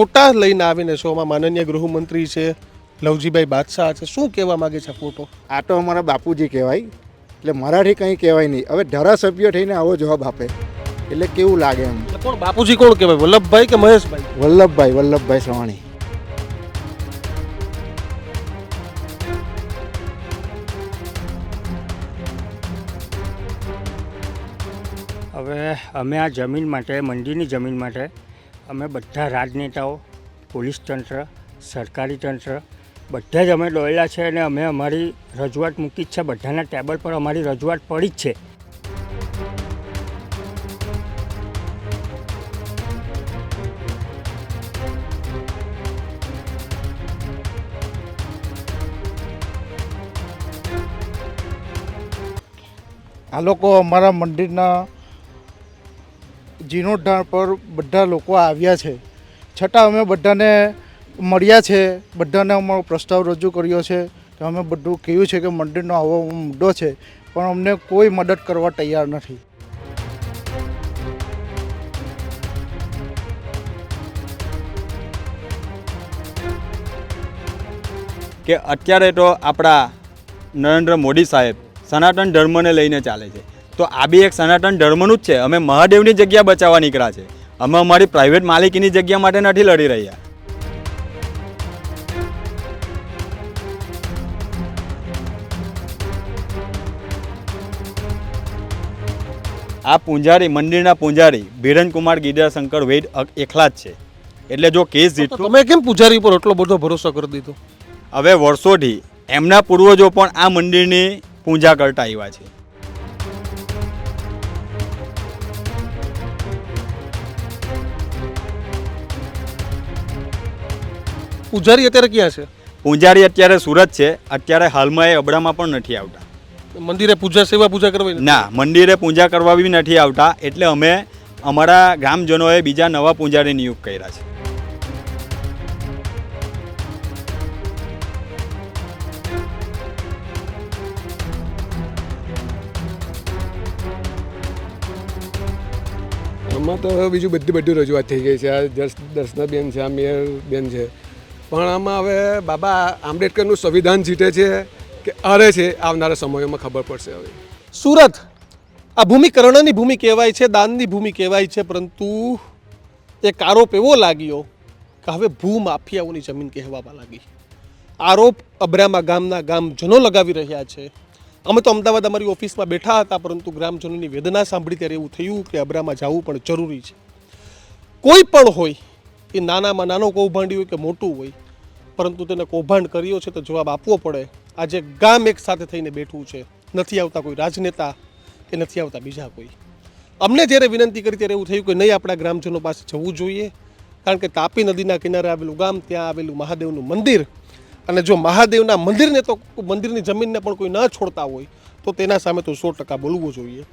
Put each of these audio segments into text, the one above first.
ફોટા લઈને આવીને શોમાં માનનીય ગૃહમંત્રી છે લવજીભાઈ બાદશાહ છે શું કહેવા માંગે છે ફોટો? આ તો અમારા બાપુજી કહેવાય એટલે મરાઠી કંઈ કહેવાય નહીં. હવે ધારાસભ્ય થઈને આવો જવાબ આપે એટલે કેવું લાગે એમ? કોણ બાપુજી કોણ કહેવાય? વલ્લભભાઈ કે મહેશભાઈ? વલ્લભભાઈ વલ્લભભાઈ સવાણી. હવે અમે આ જમીન માટે મંડીની જમીન માટે અમે બધા રાજનેતાઓ, પોલીસ તંત્ર, સરકારી તંત્ર, બધા જ અમે દોડેલા છે અને અમે અમારી રજૂઆત મૂકી જ છે. બધાના ટેબલ પર અમારી રજૂઆત પડી જ છે. આ લોકો અમારા મંદિરના જીર્ણોદ્ધાર પર બધા લોકો આવ્યા છે. છતાં અમે બધાને મળ્યા છે, બધાને અમારો પ્રસ્તાવ રજૂ કર્યો છે. કે અમે બધું કહ્યું છે કે મંદિરનો આવો મુદ્દો છે, પણ અમને કોઈ મદદ કરવા તૈયાર નથી. કે અત્યારે તો આપણા નરેન્દ્ર મોદી સાહેબ સનાતન ધર્મને લઈને ચાલે છે. તો આ બી એક સનાતન ધર્મનું જ છે. અમે મહાદેવની જગ્યા બચાવવા નીકળ્યા છે. અમે અમારી પ્રાઇવેટ માલિકીની જગ્યા માટે નથી લડી રહ્યા. આ પૂંજારી મંદિરના પૂંજારી ભીરનકુમાર ગીડા શંકર વૈદ એકલા જ છે. એટલે જો કેસ જીતો જીતતું તમે કેમ પૂજારી પર એટલો બધો ભરોસો કરી દીધો? હવે વર્ષોથી એમના પૂર્વજો પણ આ મંદિરની પૂજા કરતા આવ્યા છે. પૂજારી અત્યારે ક્યાં છે? પૂજારી અત્યારે સુરત છે. અત્યારે હાલમાં એ અબડામાં પણ નથી આવતા. મંદિરે પૂજા સેવા પૂજા કરવાની ના મંદિરે પૂજા કરવા બી નથી આવતા. એટલે અમે અમારા ગ્રામજનોએ બીજા નવા પૂજારી નિયુક્ત કર્યા છે. આમાં તો હવે બીજું બધી બધી રજૂઆત થઈ ગઈ છે. આ દર્શ દર્શનાબેન છે આ મેયર બેન છે. પણ આમાં હવે બાબા આંબેડકરનું સંવિધાન જીતે છે કે અરે છે, આવનારા સમયોમાં ખબર પડશે હવે. સુરત, આ ભૂમિ કર્ણની ભૂમિ કહેવાય છે, દાનની ભૂમિ કહેવાય છે, પરંતુ એક આરોપ એવો લાગ્યો કે હવે ભૂમાફિયાઓની જમીન કહેવામાં લાગી. આરોપ અબ્રામા ગામના ગામજનો લગાવી રહ્યા છે. અમે તો અમદાવાદ અમારી ઓફિસમાં બેઠા હતા, પરંતુ ગ્રામજનોની વેદના સાંભળી ત્યારે એવું થયું કે અબ્રામાં જવું પણ જરૂરી છે. કોઈ પણ હોય એ નાનામાં નાનો કૌભાંડી હોય કે મોટું હોય, પરંતુ તેને કૌભાંડ કર્યો છે તો જવાબ આપવો પડે. આજે ગામ એક સાથે થઈને બેઠું છે. નથી આવતા કોઈ રાજનેતા કે નથી આવતા બીજા કોઈ. અમને જ્યારે વિનંતી કરી ત્યારે એવું થયું કે નહીં, આપણા ગ્રામજનો પાસે જવું જોઈએ, કારણ કે તાપી નદીના કિનારે આવેલું ગામ, ત્યાં આવેલું મહાદેવનું મંદિર. અને જો મહાદેવના મંદિરને તો મંદિરની જમીનને પણ કોઈ ન છોડતા હોય, તો તેના સામે તો સો ટકા બોલવું જોઈએ.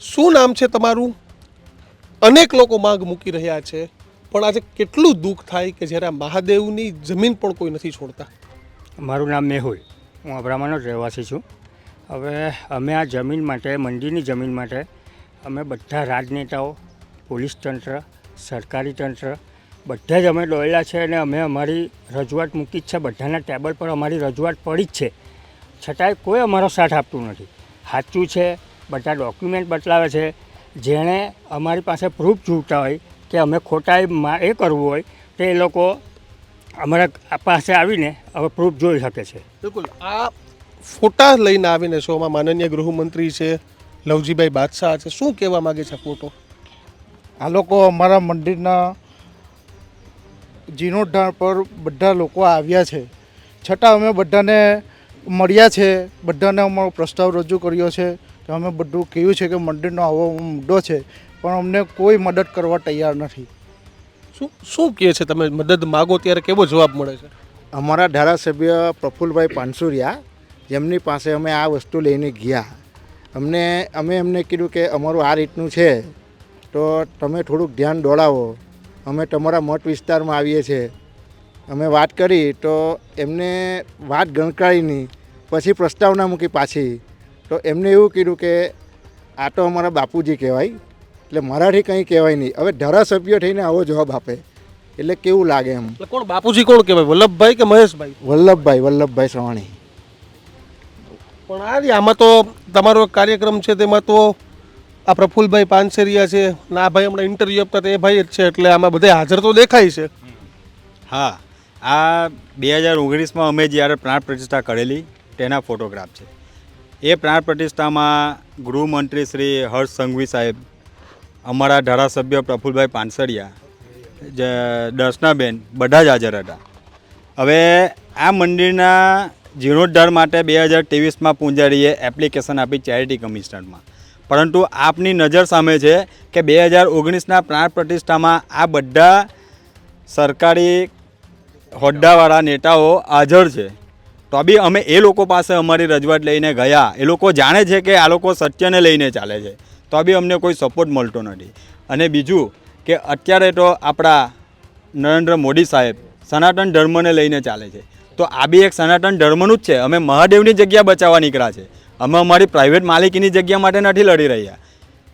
શું નામ છે તમારું? અનેક લોકો માંગ મૂકી રહ્યા છે. પણ આજે કેટલું દુઃખ થાય કે જ્યારે આ મહાદેવની જમીન પણ કોઈ નથી છોડતા? મારું નામ મેહુલ. હું અબ્રામાનો જ રહેવાસી છું. હવે અમે આ જમીન માટે મંડીની જમીન માટે, અમે બધા રાજનેતાઓ, પોલીસ તંત્ર, સરકારી તંત્ર, બધા જ અમે દોડેલા છે અને અમે અમારી રજૂઆત મૂકી જ છે. બધાના ટેબલ પર અમારી રજૂઆત પડી જ છે. છતાંય કોઈ અમારો સાથ આપતું નથી. સાચું છે, બધા ડોક્યુમેન્ટ બતલાવે છે. જેણે અમારી પાસે પ્રૂફ જોઈતા હોય કે અમે ખોટા એ એ કરવું હોય તો એ લોકો અમારા પાસે આવીને હવે પ્રૂફ જોઈ શકે છે. બિલકુલ. આ ફોટા લઈને આવીને શોમાં માનનીય ગૃહમંત્રી છે લવજીભાઈ બાદશાહ છે શું કહેવા માગે છે ફોટો? આ લોકો અમારા મંદિરના જીર્ણોદ્ધાર પર બધા લોકો આવ્યા છે. છતાં અમે બધાને મળ્યા છે બધાને અમારો પ્રસ્તાવ રજૂ કર્યો છે. કે અમે બધું કહ્યું છે કે મંદિરનો આવો મુદ્દો છે. પણ અમને કોઈ મદદ કરવા તૈયાર નથી. શું શું કહે છે તમે મદદ માગો ત્યારે કેવો જવાબ મળે છે? અમારા ધારાસભ્ય પ્રફુલભાઈ પાનસુરિયા જેમની પાસે અમે આ વસ્તુ લઈને ગયા. અમને અમે એમને કીધું કે અમારું આ રીતનું છે તો તમે થોડુંક ધ્યાન દોડાવો. અમે તમારા મત વિસ્તારમાં આવીએ છીએ અમે વાત કરી તો એમને વાત ગણકારીની પછી પ્રસ્તાવના મૂકી પાછી. તો એમને એવું કીધું કે આ તો અમારા બાપુજી કહેવાય. એટલે મરાઠી કંઈ કહેવાય નહીં. હવે ધારાસભ્ય થઈને આવો જવાબ આપે. એટલે કેવું લાગે એમ? એટલે કોણ બાપુજી કોણ કહેવાય? વલ્લભભાઈ કે મહેશભાઈ? વલ્લભભાઈ વલ્લભભાઈ સવાણી પણ આ રહ્યા, આમાં તો તમારો કાર્યક્રમ છે તેમાં તો આ પ્રફુલભાઈ પાનસેરિયા છે ના આ ભાઈ હમણાં ઇન્ટરવ્યૂ આપતા એ ભાઈ જ છે એટલે આમાં બધા હાજર તો દેખાય છે. હા આ બે હજાર ઓગણીસમાં અમે જ્યારે પ્રાણ પ્રતિષ્ઠા કરેલી તેના ફોટોગ્રાફ છે. એ પ્રાણ પ્રતિષ્ઠામાં ગૃહમંત્રી શ્રી હર્ષ સંઘવી સાહેબ અમારા ધારાસભ્ય પ્રફુલભાઈ પાનસરિયા જે દર્શનાબેન બધા જ હાજર હતા. હવે આ મંદિરના જીર્ણોદ્ધાર માટે બે હજાર ત્રેવીસમાં પૂંજારીએ એપ્લિકેશન આપી ચેરિટી કમિશનરમાં. પરંતુ આપની નજર સામે છે કે બે હજાર ઓગણીસના પ્રાણ પ્રતિષ્ઠામાં આ બધા સરકારી હોદ્દાવાળા નેતાઓ હાજર છે. તો બી અમે એ લોકો પાસે અમારી રજૂઆત લઈને ગયા. એ લોકો જાણે છે કે આ લોકો સત્યને લઈને ચાલે છે. તો બી અમને કોઈ સપોર્ટ મળતો નથી. અને બીજું કે અત્યારે તો આપણા નરેન્દ્ર મોદી સાહેબ સનાતન ધર્મને લઈને ચાલે છે. તો આ બી એક સનાતન ધર્મનું જ છે. અમે મહાદેવની જગ્યા બચાવવા નીકળ્યા છે. અમે અમારી પ્રાઇવેટ માલિકીની જગ્યા માટે નથી લડી રહ્યા.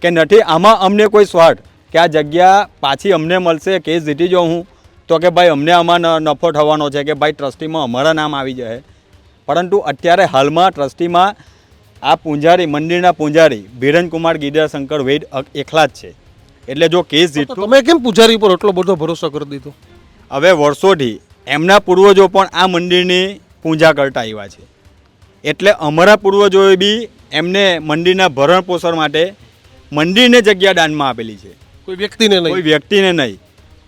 કે નથી, આમાં અમને કોઈ સ્વાર્થ કે આ જગ્યા પાછી અમને મળશે કેસ જીતી જાઉં હું, તો કે ભાઈ અમને આમાં નફો થવાનો છે કે ભાઈ ટ્રસ્ટીમાં અમારા નામ આવી જાય પરંતુ અત્યારે હાલમાં ટ્રસ્ટીમાં આ પૂંજારી મંદિરના પૂંજારી વિરેનકુમાર શંકર વૈદ એકલા જ છે. એટલે જો કેસ જીતતું તમે કેમ પૂજારી પર એટલો બધો ભરોસો કરી દીધો? હવે વર્ષોથી એમના પૂર્વજો પણ આ મંદિરની પૂજા કરતા આવ્યા છે. એટલે અમારા પૂર્વજોએ બી એમને મંદિરના ભરણ પોષણ માટે મંદિરને જગ્યા દાનમાં આપેલી છે. કોઈ વ્યક્તિને કોઈ નહીં વ્યક્તિને નહીં.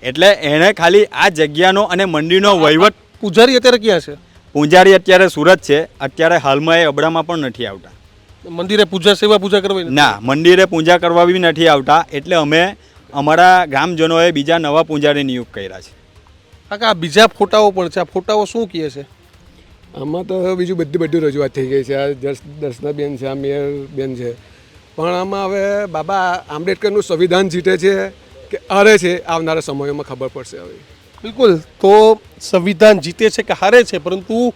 એટલે એણે ખાલી આ જગ્યાનો અને મંદિરનો વહીવટ પૂજારી અત્યારે ક્યાં છે? પૂંજારી અત્યારે સુરત છે. અત્યારે હાલમાં એ અબડામાં પણ નથી આવતા. મંદિરે પૂજા સેવા પૂજા કરવી ના મંદિરે પૂજા કરવા બી નથી આવતા. એટલે અમે અમારા ગ્રામજનોએ બીજા નવા પૂંજારી નિયુક્ત કર્યા છે. કાકા આ બીજા ફોટાઓ પણ છે. આ ફોટાઓ શું કહે છે? આમાં તો બીજું બધી બધી રજૂઆત થઈ ગઈ છે. આ દર્શ દર્શનાબેન છે આ મેયર બેન છે. પણ આમાં હવે બાબા આંબેડકરનું સંવિધાન જીતે છે કે હારે છે આવનારા સમયોમાં ખબર પડશે હવે. બિલકુલ. તો સંવિધાન જીતે છે કે હારે છે? પરંતુ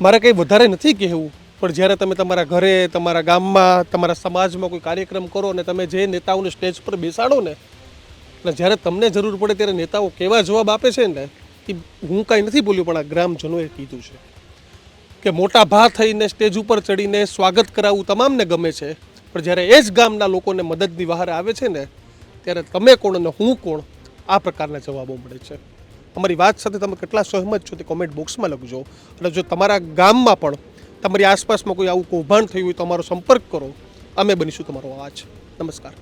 મારે કંઈ વધારે નથી કહેવું. પણ જ્યારે તમે તમારા ઘરે, તમારા ગામમાં, તમારા સમાજમાં કોઈ કાર્યક્રમ કરો ને તમે જે નેતાઓને સ્ટેજ પર બેસાડો ને, એટલે જ્યારે તમને જરૂર પડે ત્યારે નેતાઓ કેવા જવાબ આપે છે ને, એ હું કાંઈ નથી બોલ્યું, પણ આ ગ્રામજનોએ કીધું છે કે મોટા ભા થઈને સ્ટેજ ઉપર ચડીને સ્વાગત કરાવવું તમામને ગમે છે, પણ જ્યારે એ જ ગામના લોકોને મદદની બહાર આવે છે ને, ત્યારે તમે કોણ અને હું કોણ, આ પ્રકારના જવાબો મળે છે. અમારી વાત સાથે તમે કેટલા સહમત છો તે કોમેન્ટ બોક્સમાં લખજો. અને જો તમારા ગામમાં પણ તમારી આસપાસમાં કોઈ આવું કૌભાંડ થયું હોય તો અમારો સંપર્ક કરો. અમે બનીશું તમારો અવાજ નમસ્કાર.